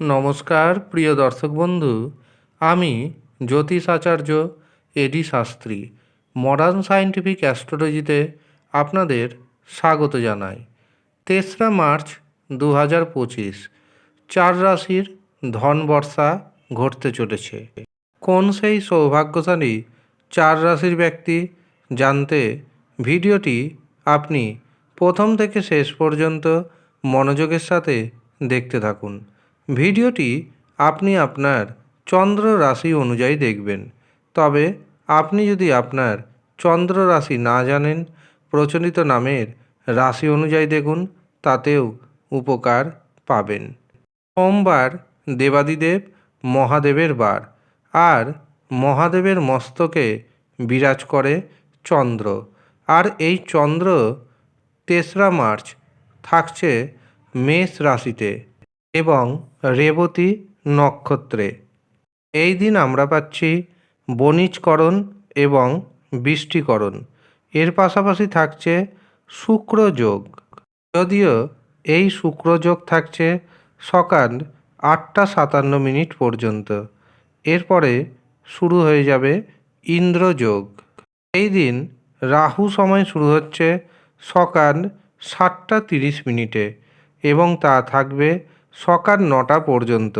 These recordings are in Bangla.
নমস্কার, প্রিয় দর্শক বন্ধু। আমি জ্যোতিষ আচার্য, A D Shastri. Modern scientific অ্যাস্ট্রোলজিতে আপনাদের স্বাগত জানাই। তেসরা মার্চ দু হাজার পঁচিশ, চার রাশির ধন বর্ষা ঘটতে চলেছে। কোন সেই সৌভাগ্যশালী চার রাশির ব্যক্তি জানতে ভিডিওটি আপনি প্রথম থেকে শেষ পর্যন্ত মনোযোগের সাথে দেখতে থাকুন। ভিডিওটি আপনি আপনার চন্দ্র রাশি অনুযায়ী দেখবেন। তবে আপনি যদি আপনার চন্দ্র রাশি না জানেন, প্রচলিত নামের রাশি অনুযায়ী দেখুন, তাতেও উপকার পাবেন। সোমবার দেবাদিদেব মহাদেবের বার, আর মহাদেবের মস্তকে বিরাজ করে চন্দ্র। আর এই চন্দ্র তেসরা মার্চ থাকছে মেষ রাশিতে। এবং রেবতী নক্ষত্রে। এই দিন আমরা পাচ্ছি বণিজকরণ এবং বৃষ্টিকরণ। এর পাশাপাশি থাকছে শুক্র যোগ যদিও এই শুক্র যোগ থাকছে সকাল আটটা সাতান্ন মিনিট পর্যন্ত। এরপরে শুরু হয়ে যাবে ইন্দ্রযোগ। এই দিন রাহু সময় শুরু হচ্ছে সকাল সাতটা তিরিশ মিনিটে এবং তা থাকবে সকাল নটা পর্যন্ত।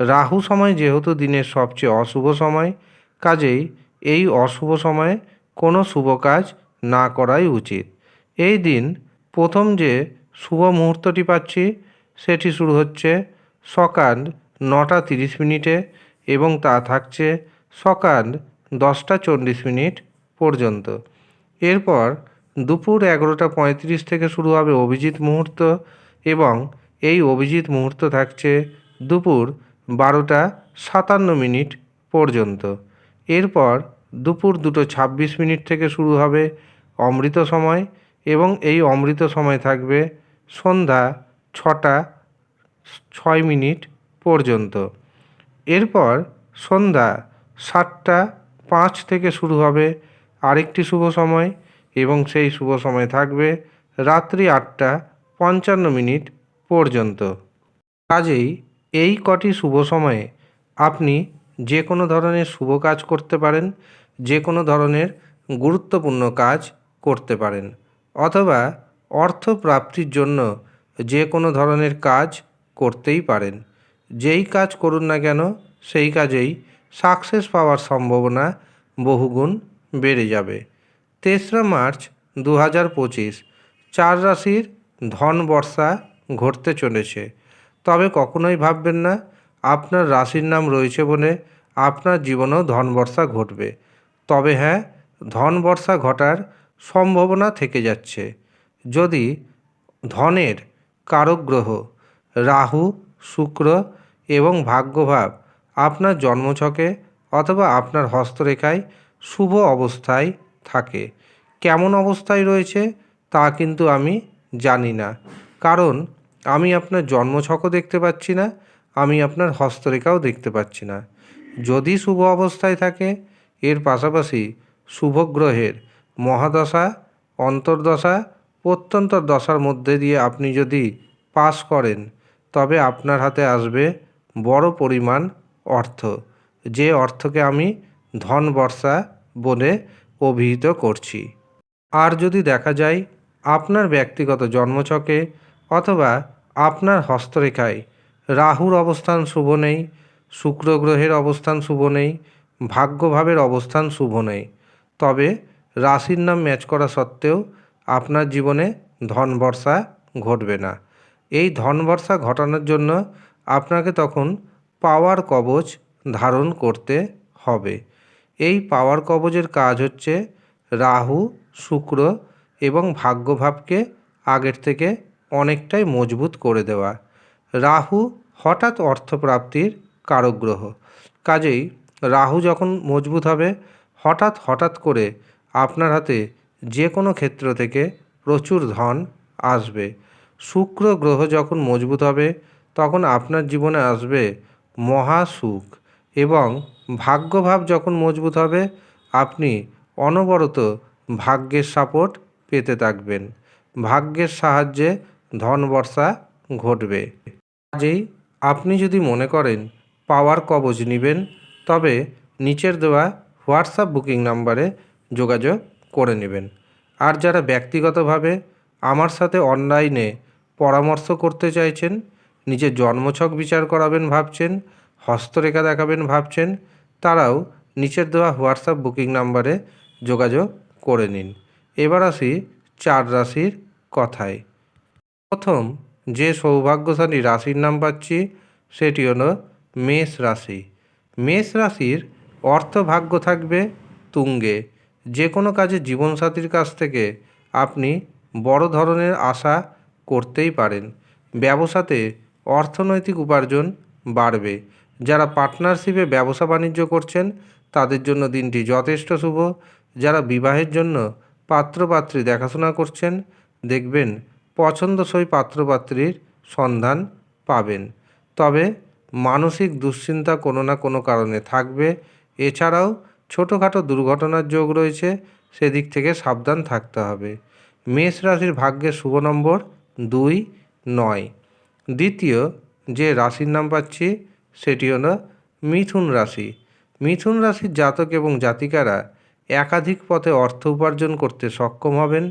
রাহু সময় যেহেতু দিনের সবচেয়ে অশুভ সময়, কাজেই এই অশুভ সময়ে কোনো শুভ কাজ না করাই উচিত। এই দিন প্রথম যে শুভ মুহূর্তটি পাচ্ছি, সেটি শুরু হচ্ছে সকাল নটা তিরিশ মিনিটে এবং তা থাকছে সকাল দশটা চল্লিশ মিনিট পর্যন্ত। এরপর দুপুর এগারোটা পঁয়ত্রিশ থেকে শুরু হবে অভিজিৎ মুহূর্ত এবং এই অভিজিৎ মুহূর্ত থাকছে দুপুর বারোটা সাতান্ন মিনিট পর্যন্ত। এরপর দুপুর দুটো ছাব্বিশ মিনিট থেকে শুরু হবে অমৃত সময় এবং এই অমৃত সময় থাকবে সন্ধ্যা ছটা ছয় মিনিট পর্যন্ত। এরপর সন্ধ্যা সাতটা পাঁচ থেকে শুরু হবে আরেকটি শুভ সময় এবং সেই শুভ সময় থাকবে রাত্রি আটটা পঞ্চান্ন মিনিট পর্যন্ত। কাজেই এই কটি শুভ সময়ে আপনি যে কোনো ধরনের শুভ কাজ করতে পারেন, যে কোনো ধরনের গুরুত্বপূর্ণ কাজ করতে পারেন, অথবা অর্থ প্রাপ্তির জন্য যে কোনো ধরনের কাজ করতেই পারেন। যেই কাজ করুন না কেন, সেই কাজেই সাকসেস পাওয়ার সম্ভাবনা বহুগুণ বেড়ে যাবে। তেসরা মার্চ দু হাজার পঁচিশ, চার রাশির ধন বর্ষা ঘটতে চলেছে। তবে কখনোই ভাববেন না, আপনার রাশির নাম রয়েছে বলে আপনার জীবনেও ধন বর্ষা ঘটবে। তবে হ্যাঁ ধন বর্ষা ঘটার সম্ভাবনা থেকে যাচ্ছে। যদি ধনের কারক গ্রহ রাহু, শুক্র এবং ভাগ্যভাব আপনার জন্মছকে অথবা আপনার হস্তরেখায় শুভ অবস্থায় থাকে, কেমন অবস্থায় রয়েছে তা কিন্তু আমি জানি না। কারণ আমি আপনার জন্মছকও দেখতে পাচ্ছি না, আমি আপনার হস্তরেখাও দেখতে পাচ্ছি না। যদি শুভ অবস্থায় থাকে, এর পাশাপাশি শুভ গ্রহের মহাদশা, অন্তর্দশা, প্রত্যন্ত দশার মধ্যে দিয়ে আপনি যদি পাস করেন, তবে আপনার হাতে আসবে বড় পরিমাণ অর্থ, যে অর্থকে আমি ধন বর্ষা বলে অভিহিত করছি। আর যদি দেখা যায়, আপনার ব্যক্তিগত জন্মছকে অথবা আপনার হস্তরেখায়। রাহুর অবস্থান শুভ নেই, শুক্র গ্রহের অবস্থান শুভ নেই, ভাগ্যভাবের অবস্থান শুভ নেই। তবে রাশির নাম ম্যাচ করা সত্ত্বেও আপনার জীবনে ধন বর্ষা ঘটবে না। এই ধন বর্ষা ঘটানোর জন্য আপনাকে তখন পাওয়ার কবচ ধারণ করতে হবে। এই পাওয়ার কবচের কাজ হচ্ছে রাহু, শুক্র এবং ভাগ্যভাবকে আগের থেকে অনেকটাই মজবুত করে দেওয়া। রাহু হঠাৎ অর্থপ্রাপ্তির কারক গ্রহ কাজেই রাহু যখন মজবুত হবে, হঠাৎ হঠাৎ করে আপনার হাতে যে কোনো ক্ষেত্র থেকে প্রচুর ধন আসবে। শুক্র গ্রহ যখন মজবুত হবে, তখন আপনার জীবনে আসবে মহা সুখ এবং ভাগ্যভাব যখন মজবুত হবে, আপনি অনবরত ভাগ্যের সাপোর্ট পেতে থাকবেন। ভাগ্যের সাহায্যে ধন বর্ষা ঘটবে। কাজেই আপনি যদি মনে করেন পাওয়ার কবজ নেবেন, তবে নিচের দেওয়া হোয়াটসঅ্যাপ বুকিং নাম্বারে যোগাযোগ করে নেবেন। আর যারা ব্যক্তিগতভাবে আমার সাথে অনলাইনে পরামর্শ করতে চাইছেন নিজের জন্মছক বিচার করাবেন ভাবছেন, হস্তরেখা দেখাবেন ভাবছেন, তারাও নিচের দেওয়া হোয়াটসঅ্যাপ বুকিং নাম্বারে যোগাযোগ করে নিন। এবার আসি চার রাশির কথায়। প্রথম যে সৌভাগ্যশালী রাশির নাম পাচ্ছি সেটি হলো মেষ রাশি। মেষ রাশির অর্থভাগ্য থাকবে তুঙ্গে। যে কোনো কাজে জীবনসাথীর কাছ থেকে আপনি বড় ধরনের আশা করতেই পারেন। ব্যবসাতে অর্থনৈতিক উপার্জন বাড়বে। যারা পার্টনারশিপে ব্যবসা বাণিজ্য করছেন, তাদের জন্য দিনটি যথেষ্ট শুভ। যারা বিবাহের জন্য পাত্রপাত্রী দেখাশোনা করছেন, দেখবেন পছন্দসই পাত্রপাত্রীর সন্ধান পাবেন। তবে মানসিক দুশ্চিন্তা কোনো না কোনো কারণে থাকবে। এছাড়াও ছোটোখাটো দুর্ঘটনার যোগ রয়েছে, সেদিক থেকে সাবধান থাকতে হবে। মেষ রাশির ভাগ্যের শুভ নম্বর দুই, নয়। দ্বিতীয় যে রাশির নাম পাচ্ছি, সেটি হলো মিথুন রাশি। মিথুন রাশির জাতক এবং জাতিকারা একাধিক পথে অর্থ উপার্জন করতে সক্ষম হবেন।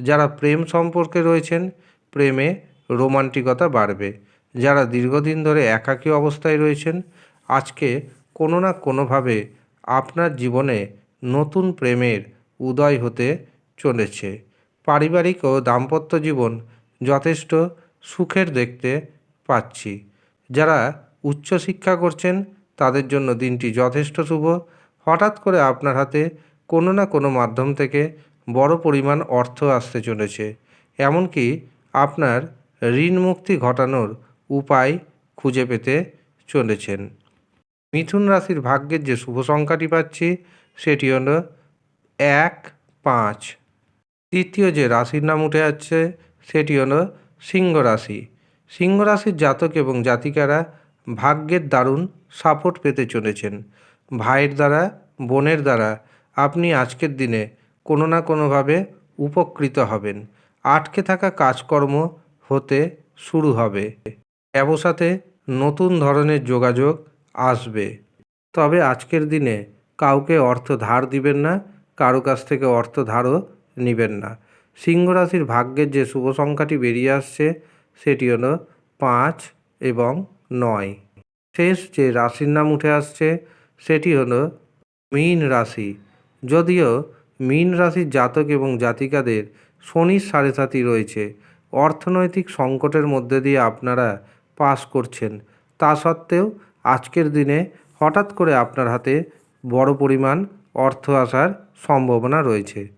যারা প্রেম সম্পর্কে রয়েছেন, প্রেমে রোমান্টিকতা বাড়বে। যারা দীর্ঘদিন ধরে একাকী অবস্থায় রয়েছেন, আজকে কোনো না কোনোভাবে আপনার জীবনে নতুন প্রেমের উদয় হতে চলেছে। পারিবারিক ও দাম্পত্য জীবন যথেষ্ট সুখের দেখতে পাচ্ছি। যারা উচ্চশিক্ষা করছেন, তাদের জন্য দিনটি যথেষ্ট শুভ। হঠাৎ করে আপনার হাতে কোনো না কোনো মাধ্যম থেকে বড় পরিমাণ অর্থ আসতে চলেছে। এমনকি আপনার ঋণ মুক্তি ঘটানোর উপায় খুঁজে পেতে চলেছেন। মিথুন রাশির ভাগ্যের যে শুভ সংখ্যাটি পাচ্ছি, সেটি হল এক পাঁচ। তৃতীয় যে রাশির নাম উঠে যাচ্ছে সেটি হল সিংহ রাশি। সিংহ রাশির জাতক এবং জাতিকারা ভাগ্যের দারুণ সাপোর্ট পেতে চলেছেন। ভাইয়ের দ্বারা, বোনের দ্বারা। আপনি আজকের দিনে কোনো না কোনোভাবে উপকৃত হবেন। আটকে থাকা কাজকর্ম হতে শুরু হবে। ব্যবসাতে নতুন ধরনের যোগাযোগ আসবে। তবে আজকের দিনে কাউকে অর্থ ধার দিবেন না, কারও কাছ থেকে অর্থ ধারও নেবেন না। সিংহ রাশির ভাগ্যের যে শুভ সংখ্যাটি বেরিয়ে আসছে, সেটি হলো পাঁচ এবং নয়। শেষ যে রাশির নাম উঠে আসছে, সেটি হলো মীন রাশি। যদিও মীন রাশির জাতক এবং জাতিকাদের শনির সাড়ে সাথী রয়েছে। অর্থনৈতিক সংকটের মধ্যে দিয়ে আপনারা পাস করছেন। তা সত্ত্বেও আজকের দিনে হঠাৎ করে আপনার হাতে বড় পরিমাণ অর্থ আসার সম্ভাবনা রয়েছে।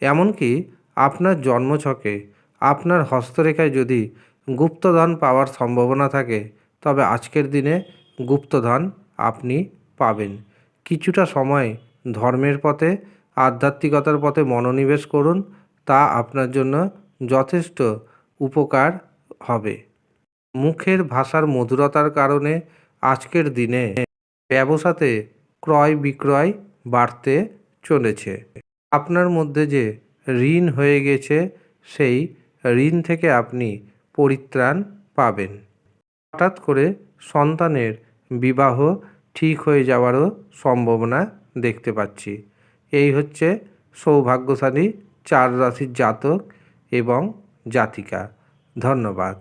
এমনকি আপনার জন্মছকে, আপনার হস্তরেখায় যদি গুপ্তধন পাওয়ার সম্ভাবনা থাকে, তবে আজকের দিনে গুপ্তধন আপনি পাবেন। কিছুটা সময় ধর্মের পথে আধ্যাত্মিকতার পথে মনোনিবেশ করুন, তা আপনার জন্য যথেষ্ট উপকার হবে। মুখের ভাষার মধুরতার কারণে আজকের দিনে ব্যবসাতে ক্রয় বিক্রয় বাড়তে চলেছে। আপনার মধ্যে যে ঋণ হয়ে গেছে, সেই ঋণ থেকে আপনি পরিত্রাণ পাবেন। হঠাৎ করে সন্তানের বিবাহ ঠিক হয়ে যাওয়ারও সম্ভাবনা দেখতে পাচ্ছি। এই হচ্ছে সৌভাগ্যশালী চার রাশির জাতক এবং জাতিকা। ধন্যবাদ।